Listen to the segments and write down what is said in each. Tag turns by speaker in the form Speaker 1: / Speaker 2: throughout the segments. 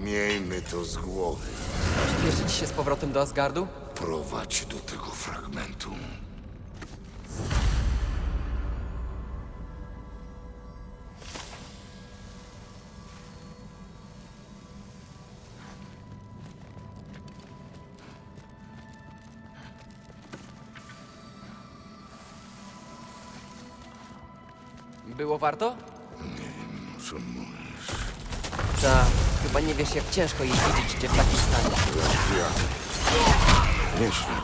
Speaker 1: Miejmy to z głowy.
Speaker 2: Śpieszyć się z powrotem do Asgardu?
Speaker 1: Prowadź do tego fragmentu.
Speaker 2: Było warto?
Speaker 1: Co mówisz?
Speaker 2: Tak, chyba nie wiesz jak ciężko jest widzieć cię w takim stanie.
Speaker 1: Nieźle.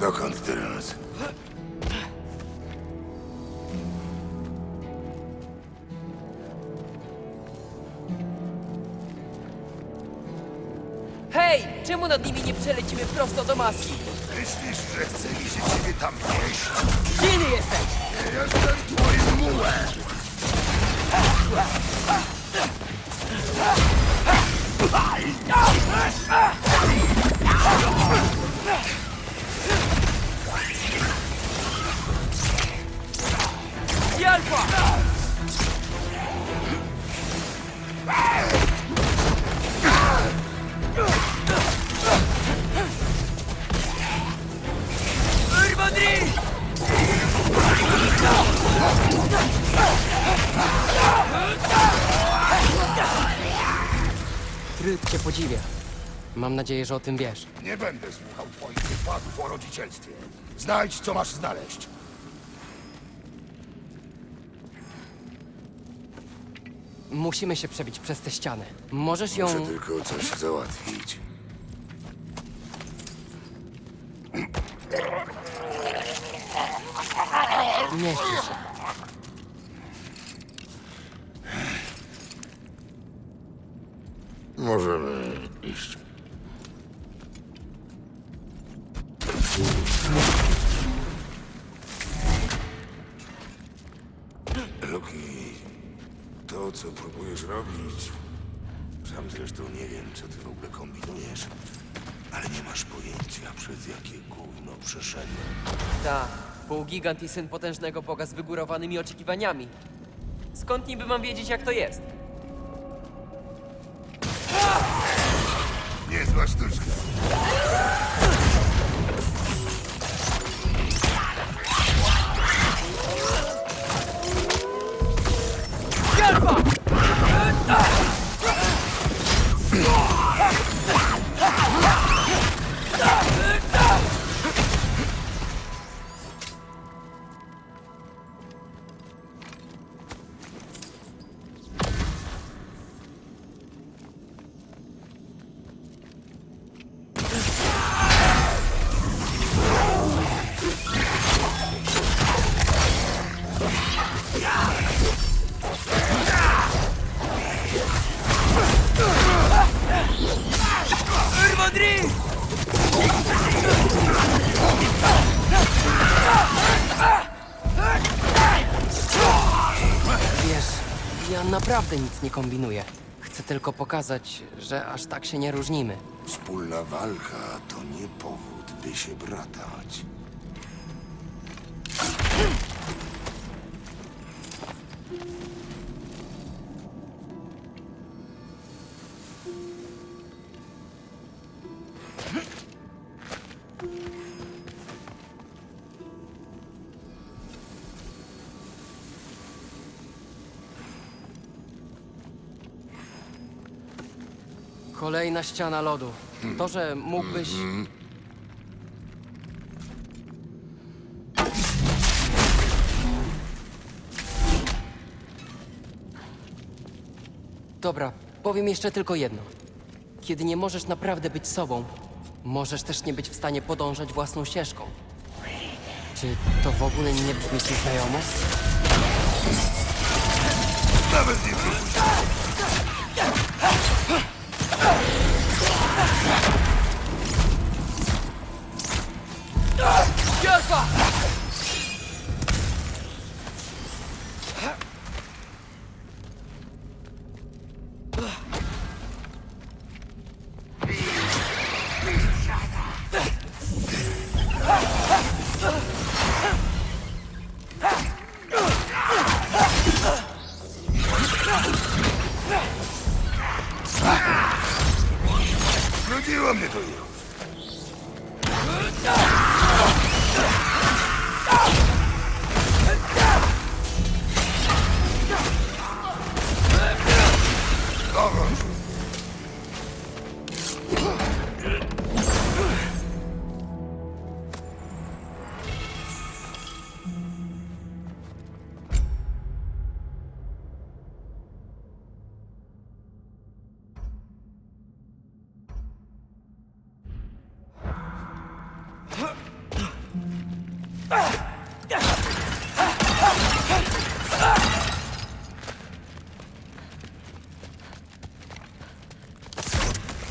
Speaker 1: Dokąd teraz?
Speaker 2: Hej! Czemu nad nimi nie przelecimy prosto do maski?
Speaker 1: Myślisz, że chcę mi się ciebie tam jeść?
Speaker 2: Silny jesteś!
Speaker 1: Jestem twoim mułem!
Speaker 2: Jalfa! Trud cię podziwia. Mam nadzieję, że o tym wiesz.
Speaker 1: Nie będę słuchał twoich wykładów o rodzicielstwie. Znajdź, co masz znaleźć.
Speaker 2: Musimy się przebić przez tę ścianę. Możesz ją...
Speaker 1: Muszę tylko coś załatwić.
Speaker 2: Nie śpiesz
Speaker 1: Możemy iść. Loki, to co próbujesz robić, sam zresztą nie wiem, co ty w ogóle kombinujesz, ale nie masz pojęcia, przez jakie gówno przeszedłem.
Speaker 2: Ta, półgigant i syn potężnego boga z wygórowanymi oczekiwaniami. Skąd niby mam wiedzieć, jak to jest? Masters. Naprawdę nic nie kombinuję. Chcę tylko pokazać, że aż tak się nie różnimy.
Speaker 1: Wspólna walka to nie powód, by się bratać.
Speaker 2: Kolejna ściana lodu. To, że mógłbyś... Dobra, powiem jeszcze tylko jedno. Kiedy nie możesz naprawdę być sobą, możesz też nie być w stanie podążać własną ścieżką. Czy to w ogóle nie brzmi ci znajomo?
Speaker 1: Nawet nie próbuj. Back!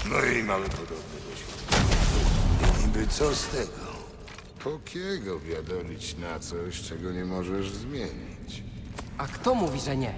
Speaker 1: No i mamy podobne doświadczenie. Niby co z tego?
Speaker 3: Po kiego biadolić na coś, czego nie możesz zmienić?
Speaker 2: A kto mówi, że nie?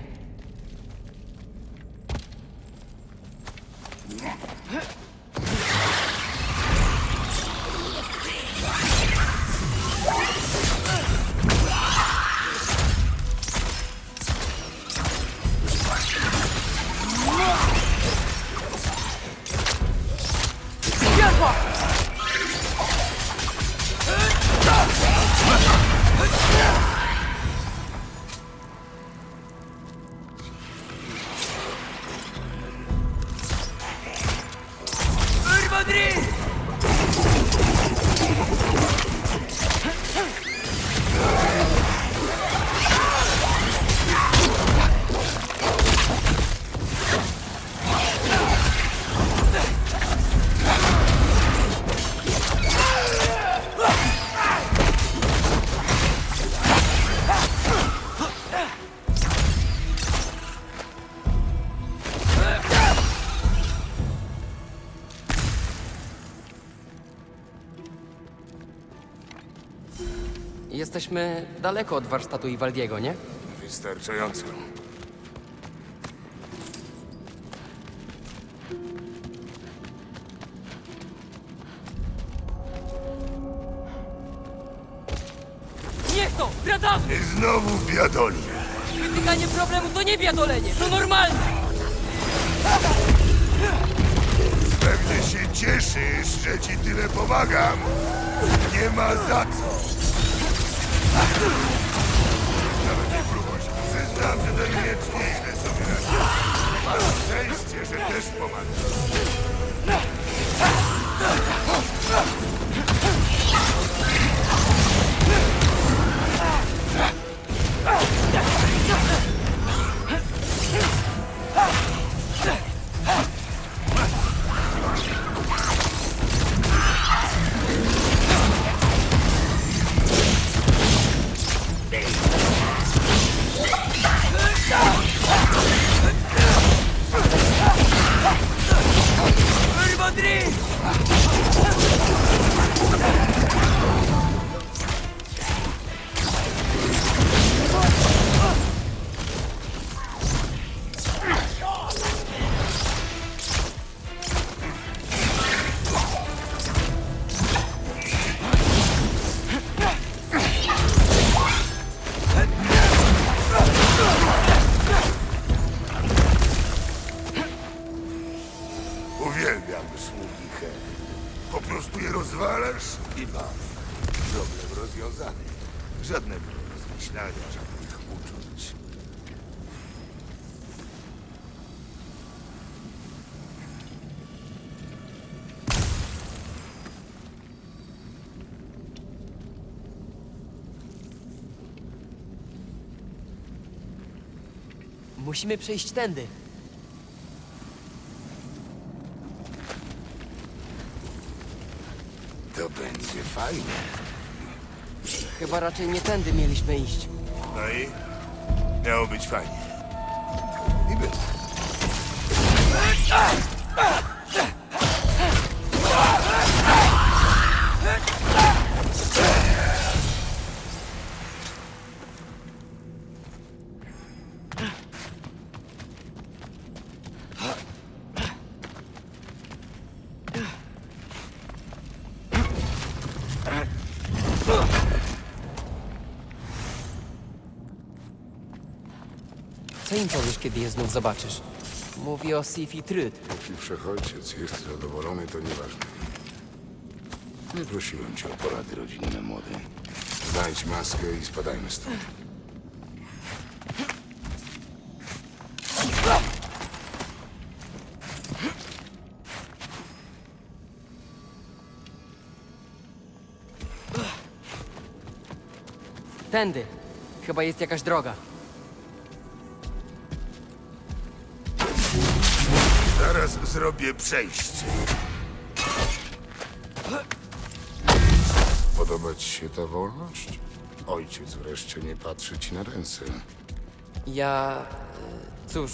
Speaker 2: Jesteśmy daleko od warsztatu Iwaldiego, nie?
Speaker 1: Wystarczająco.
Speaker 2: Niech to! Wracamy!
Speaker 1: I znowu biadoli.
Speaker 2: Wytykanie problemu to nie biadolenie, to normalne!
Speaker 1: Pewnie się cieszysz, że ci tyle pomagam. Nie ma za co. Nawet nie próbuj. Przyznam, że ten miecz nieźle sobie radzi. Masz szczęście, że też pomaga. Żadnych uczuć.
Speaker 2: Musimy przejść tędy.
Speaker 1: To będzie fajne.
Speaker 2: Chyba raczej nie tędy mieliśmy iść.
Speaker 1: No i? Miało być fajnie. I
Speaker 2: im powiesz, kiedy je znów zobaczysz? Mówi o Sif i Tryd.
Speaker 3: Jeśli wszechojciec jest zadowolony, to nieważne. Nie prosiłem cię o porady rodzinne, młody. Znajdź maskę i spadajmy stąd.
Speaker 2: Tędy. Chyba jest jakaś droga.
Speaker 1: Zrobię przejście.
Speaker 3: Podoba ci się ta wolność? Ojciec wreszcie nie patrzy ci na ręce.
Speaker 2: Ja. e, Cóż.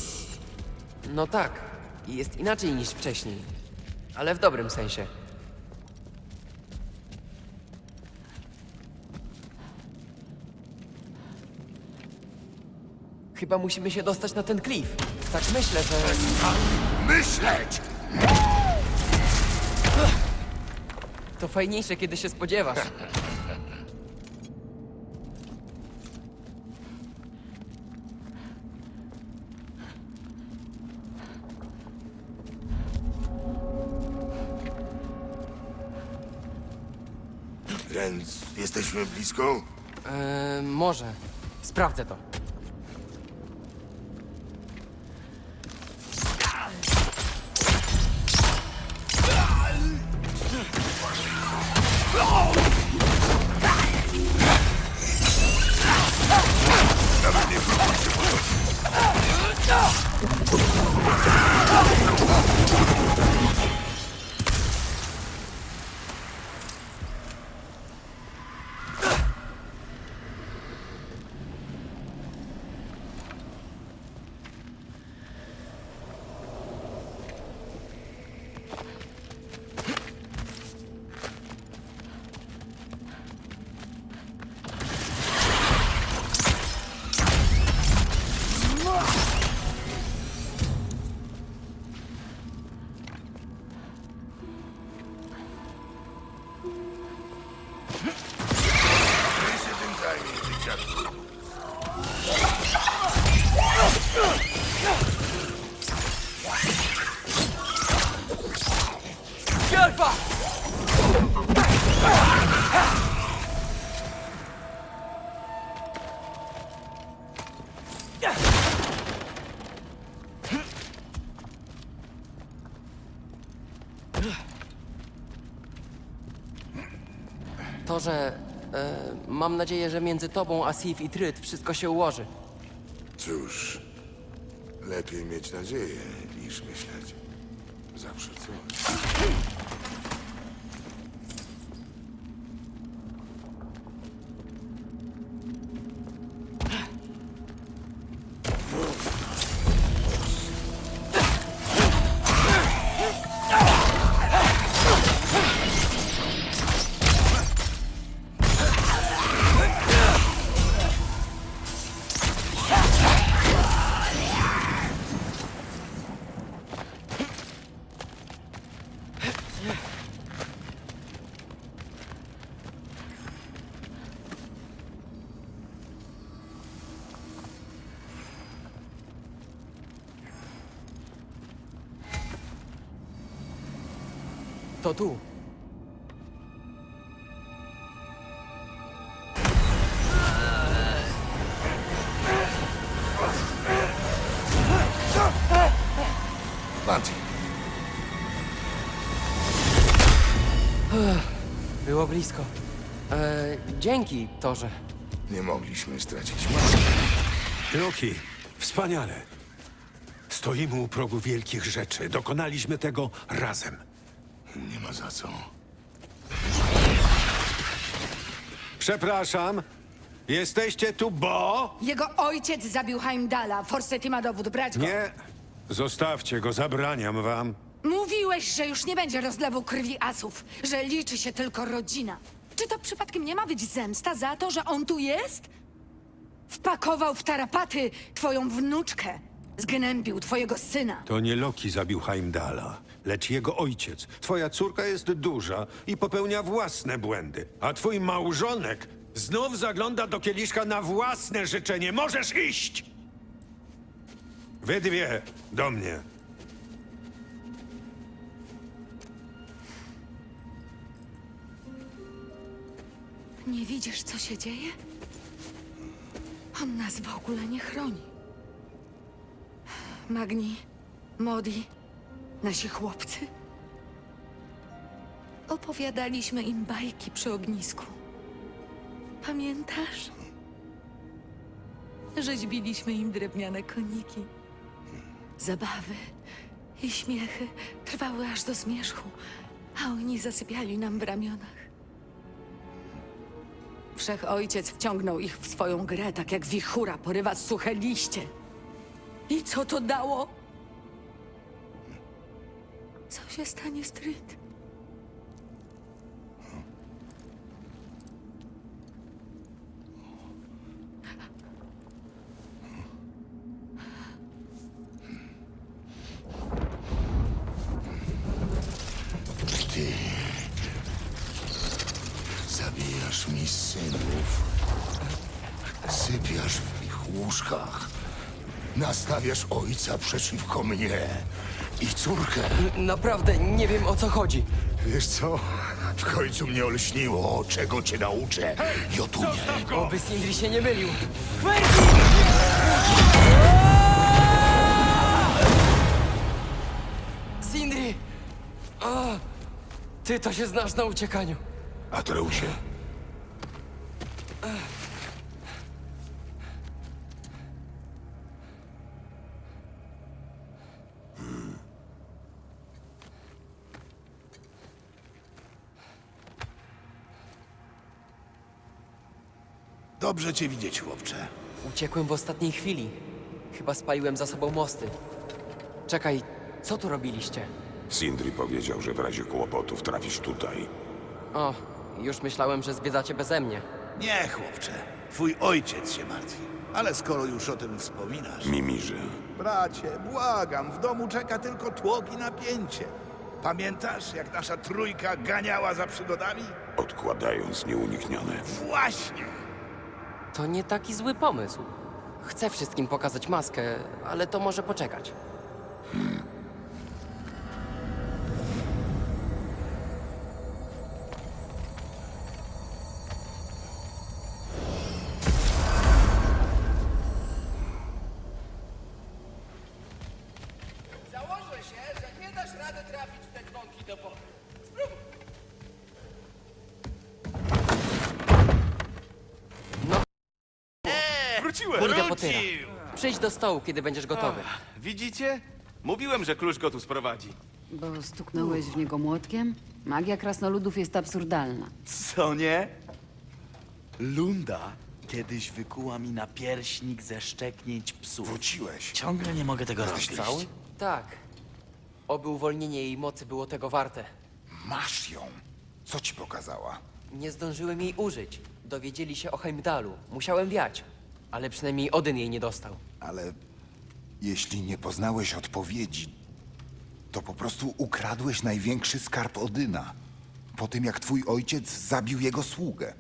Speaker 2: No tak. Jest inaczej niż wcześniej. Ale w dobrym sensie. Chyba musimy się dostać na ten klif. Tak myślę, że.
Speaker 1: Myśleć!
Speaker 2: To fajniejsze, kiedy się spodziewasz.
Speaker 1: Więc jesteśmy blisko?
Speaker 2: Eee, może. Sprawdzę to.
Speaker 1: Let's
Speaker 2: go! To, że. E, mam nadzieję, że między tobą a Sif i Tryd wszystko się ułoży.
Speaker 1: Cóż, lepiej mieć nadzieję niż myśleć.
Speaker 2: To tu.
Speaker 1: Banty,
Speaker 2: Było blisko. E, dzięki, Torze.
Speaker 1: nie mogliśmy stracić
Speaker 4: Loki, wspaniale. Stoimy u progu wielkich rzeczy. Dokonaliśmy tego razem.
Speaker 1: Nie ma za co.
Speaker 4: Przepraszam. Jesteście tu, bo...
Speaker 5: Jego ojciec zabił Heimdala. Forseti ma dowód, brać go.
Speaker 4: Nie. Zostawcie go, zabraniam wam.
Speaker 5: Mówiłeś, że już nie będzie rozlewu krwi asów, że liczy się tylko rodzina. Czy to przypadkiem nie ma być zemsta za to, że on tu jest? Wpakował w tarapaty twoją wnuczkę. Zgnębił twojego syna.
Speaker 4: To nie Loki zabił Heimdala, lecz jego ojciec. Twoja córka jest duża i popełnia własne błędy, a twój małżonek znów zagląda do kieliszka na własne życzenie. Możesz iść! Wy dwie do mnie.
Speaker 5: Nie widzisz, co się dzieje? On nas w ogóle nie chroni. Magni, Modi, nasi chłopcy. Opowiadaliśmy im bajki przy ognisku. Pamiętasz? Rzeźbiliśmy im drewniane koniki. Zabawy i śmiechy trwały aż do zmierzchu, a oni zasypiali nam w ramionach. Wszechojciec wciągnął ich w swoją grę, tak jak wichura porywa suche liście. I co to dało? Co się stanie?
Speaker 1: Ty ojca przeciwko mnie i córkę.
Speaker 2: Naprawdę nie wiem o co chodzi.
Speaker 1: Wiesz co? W końcu mnie olśniło, czego cię nauczę. Jotunie.
Speaker 2: Oby Sindri się nie mylił. Sindri! O, ty to się znasz na uciekaniu.
Speaker 1: Atreusie. Dobrze cię widzieć, chłopcze.
Speaker 2: Uciekłem w ostatniej chwili. Chyba spaliłem za sobą mosty. Czekaj, co tu robiliście?
Speaker 6: Sindri powiedział, że w razie kłopotów trafisz tutaj.
Speaker 2: O, już myślałem, że zwiedzacie beze mnie.
Speaker 7: Nie, chłopcze. Twój ojciec się martwi. Ale skoro już o tym wspominasz...
Speaker 6: Mimirze,
Speaker 7: Bracie, błagam, w domu czeka tylko tłok i napięcie. Pamiętasz, jak nasza trójka ganiała za przygodami?
Speaker 6: odkładając nieuniknione.
Speaker 7: Właśnie!
Speaker 2: To nie taki zły pomysł. Chcę wszystkim pokazać maskę, ale to może poczekać. Stołu, kiedy będziesz gotowy.
Speaker 8: Widzicie? Mówiłem, że klucz go tu sprowadzi.
Speaker 9: Bo stuknąłeś w niego młotkiem? Magia krasnoludów jest absurdalna.
Speaker 10: Co nie? Lunda kiedyś wykuła mi na pierśnik ze szczeknięć psów.
Speaker 1: Wróciłeś.
Speaker 10: Ciągle nie mogę tego
Speaker 1: Jesteś
Speaker 10: rozgryźć.
Speaker 1: cały?
Speaker 2: Tak. Oby uwolnienie jej mocy było tego warte.
Speaker 1: Masz ją. Co ci pokazała?
Speaker 2: Nie zdążyłem jej użyć. Dowiedzieli się o Heimdalu. Musiałem wiać. Ale przynajmniej Odyn jej nie dostał.
Speaker 11: Ale jeśli nie poznałeś odpowiedzi, to po prostu ukradłeś największy skarb Odyna. Po tym, jak twój ojciec zabił jego sługę.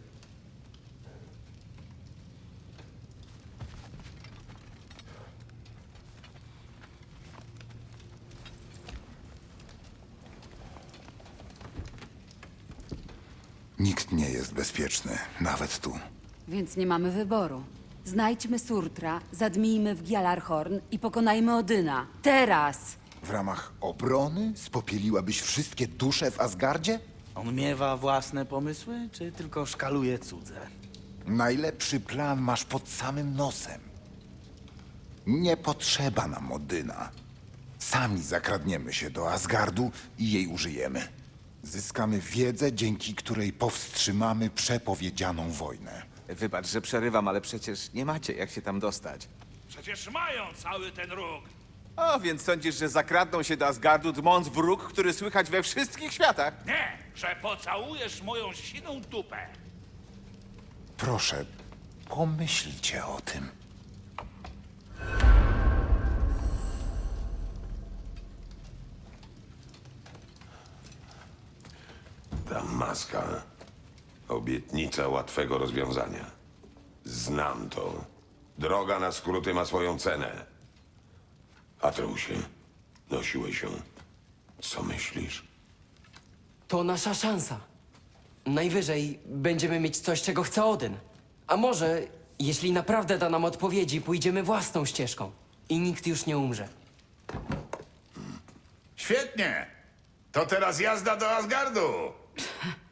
Speaker 11: Nikt nie jest bezpieczny, nawet tu.
Speaker 9: Więc nie mamy wyboru. Znajdźmy Surtra, zadmijmy w Gjalarhorn i pokonajmy Odyna. Teraz!
Speaker 11: W ramach obrony spopieliłabyś wszystkie dusze w Asgardzie?
Speaker 10: On miewa własne pomysły, czy tylko szkaluje cudze?
Speaker 11: Najlepszy plan masz pod samym nosem. Nie potrzeba nam Odyna. Sami zakradniemy się do Asgardu i jej użyjemy. Zyskamy wiedzę, dzięki której powstrzymamy przepowiedzianą wojnę.
Speaker 8: Wybacz, że przerywam, ale przecież nie macie jak się tam dostać.
Speaker 7: Przecież mają cały ten róg.
Speaker 8: O, więc sądzisz, że zakradną się do Asgardu dmąc wróg, który słychać we wszystkich światach?
Speaker 7: Nie, że pocałujesz moją siną dupę.
Speaker 11: Proszę, pomyślcie o tym.
Speaker 6: Ta maska. Obietnica łatwego rozwiązania. Znam to. Droga na skróty ma swoją cenę. Atreusie, nosiłeś ją. Co myślisz?
Speaker 2: To nasza szansa. Najwyżej będziemy mieć coś, czego chce Odyn. A może, jeśli naprawdę da nam odpowiedzi, pójdziemy własną ścieżką i nikt już nie umrze.
Speaker 7: Świetnie! To teraz jazda do Asgardu!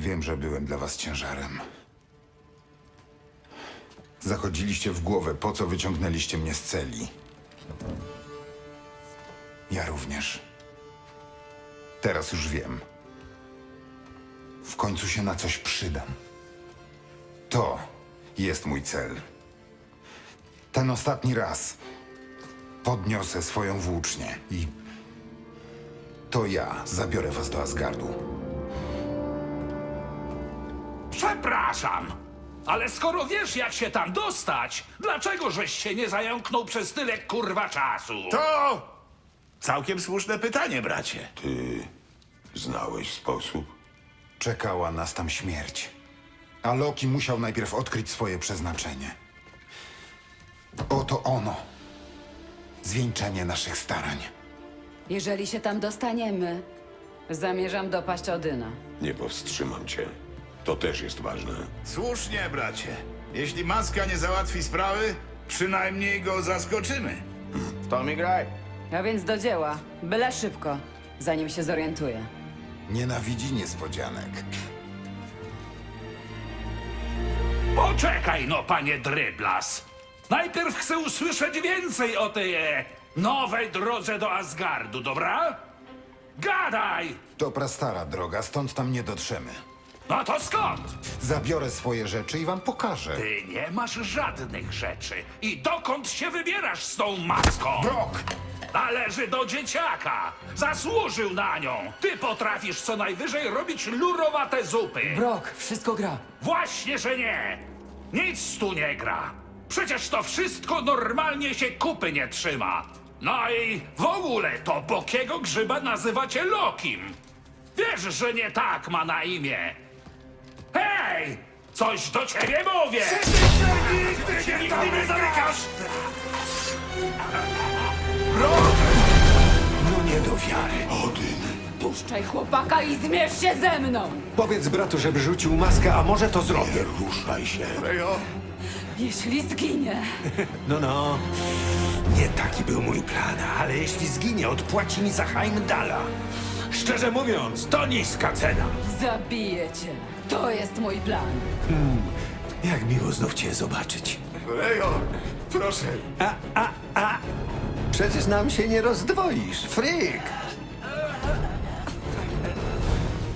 Speaker 11: Wiem, że byłem dla was ciężarem. Zachodziliście w głowę, po co wyciągnęliście mnie z celi. Ja również. Teraz już wiem. W końcu się na coś przydam. To jest mój cel. Ten ostatni raz podniosę swoją włócznię i to ja zabiorę was do Asgardu.
Speaker 12: Przepraszam, ale skoro wiesz, jak się tam dostać, dlaczego żeś się nie zająknął przez tyle kurwa czasu?
Speaker 7: To całkiem słuszne pytanie, bracie.
Speaker 6: Ty znałeś sposób?
Speaker 11: Czekała nas tam śmierć. A Loki musiał najpierw odkryć swoje przeznaczenie. Oto ono. Zwieńczenie naszych starań.
Speaker 9: Jeżeli się tam dostaniemy, zamierzam dopaść Odyna.
Speaker 6: Nie powstrzymam cię. To też jest ważne.
Speaker 7: Słusznie, bracie. Jeśli maska nie załatwi sprawy, przynajmniej go zaskoczymy.
Speaker 8: To mi graj.
Speaker 9: A więc do dzieła. Byle szybko, zanim się zorientuję.
Speaker 11: Nienawidzi niespodzianek.
Speaker 12: Poczekaj no, panie Dryblas. Najpierw chcę usłyszeć więcej o tej e, nowej drodze do Asgardu, dobra? Gadaj!
Speaker 11: To prastara droga, stąd tam nie dotrzemy.
Speaker 12: No to skąd?
Speaker 11: Zabiorę swoje rzeczy i wam pokażę.
Speaker 12: Ty nie masz żadnych rzeczy. I dokąd się wybierasz z tą maską?
Speaker 11: Brok!
Speaker 12: Należy do dzieciaka. Zasłużył na nią. Ty potrafisz co najwyżej robić lurowate zupy.
Speaker 2: Brok, wszystko gra.
Speaker 12: Właśnie, że nie. Nic tu nie gra. Przecież to wszystko normalnie się kupy nie trzyma. No i w ogóle to bokiego grzyba nazywacie Lokim. Wiesz, że nie tak ma na imię. Hej! Coś do ciebie mówię! Nigdy się nigdy nie zamykasz!
Speaker 4: No nie do wiary.
Speaker 9: Puszczaj chłopaka i zmierz się ze mną!
Speaker 4: Powiedz bratu, żeby rzucił maskę, a może to zrobię.
Speaker 6: Ruszaj się.
Speaker 9: Jeśli zginie,
Speaker 4: No, no. Nie taki był mój plan, ale jeśli zginie, odpłaci mi za Heimdala. Szczerze mówiąc, to niska cena.
Speaker 9: zabiję cię. To jest mój plan.
Speaker 4: Jak miło znów cię zobaczyć.
Speaker 7: Lejo, proszę.
Speaker 4: A, a, a! Przecież nam się nie rozdwoisz, fryk!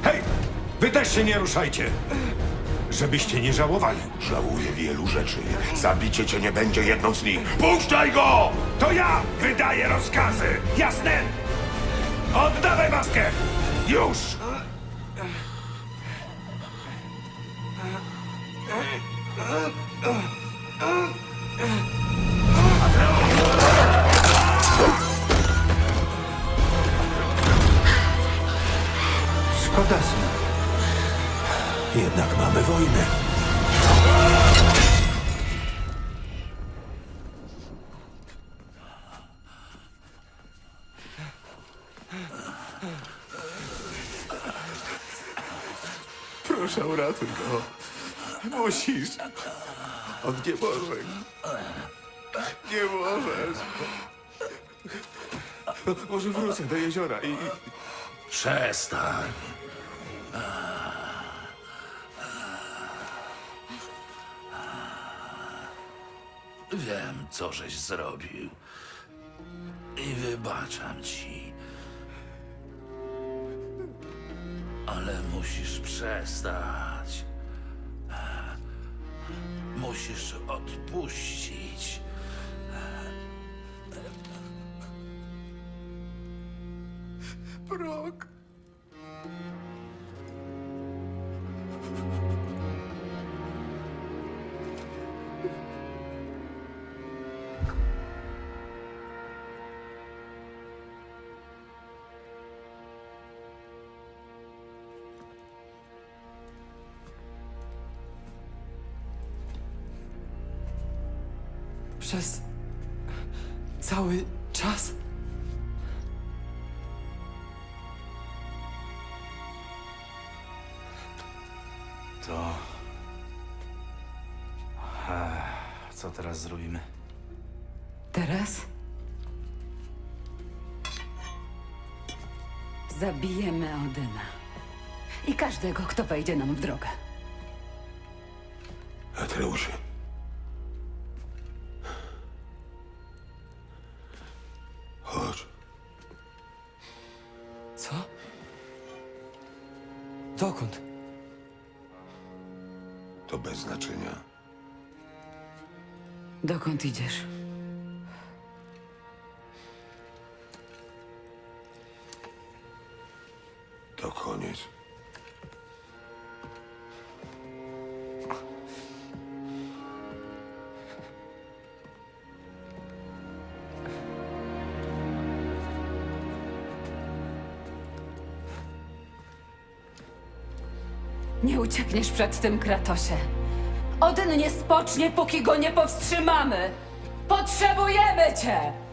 Speaker 4: Hej! Wy też się nie ruszajcie! Żebyście nie żałowali.
Speaker 6: Żałuję wielu rzeczy. Zabicie cię nie będzie jedną z nich. Puszczaj go!
Speaker 4: To ja wydaję rozkazy! Jasne? Oddawaj maskę! Już! Szkoda. Jednak mamy wojnę.
Speaker 7: Proszę, uratuj go. Musisz. On nie może. Nie możesz. Może wrócę do jeziora i...
Speaker 12: Przestań. Wiem, co żeś zrobił. I wybaczam ci. Ale musisz przestać. Musisz odpuścić.
Speaker 7: Brok.
Speaker 2: Przez cały czas? To.
Speaker 10: E, co teraz zrobimy?
Speaker 9: Teraz? Zabijemy Odyna. I każdego, kto wejdzie nam w drogę.
Speaker 1: Atreuszy,
Speaker 2: Co? Dokąd?
Speaker 1: To bez znaczenia.
Speaker 9: Dokąd idziesz? Uciekniesz przed tym, Kratosie. Odyn nie spocznie, póki go nie powstrzymamy. Potrzebujemy cię!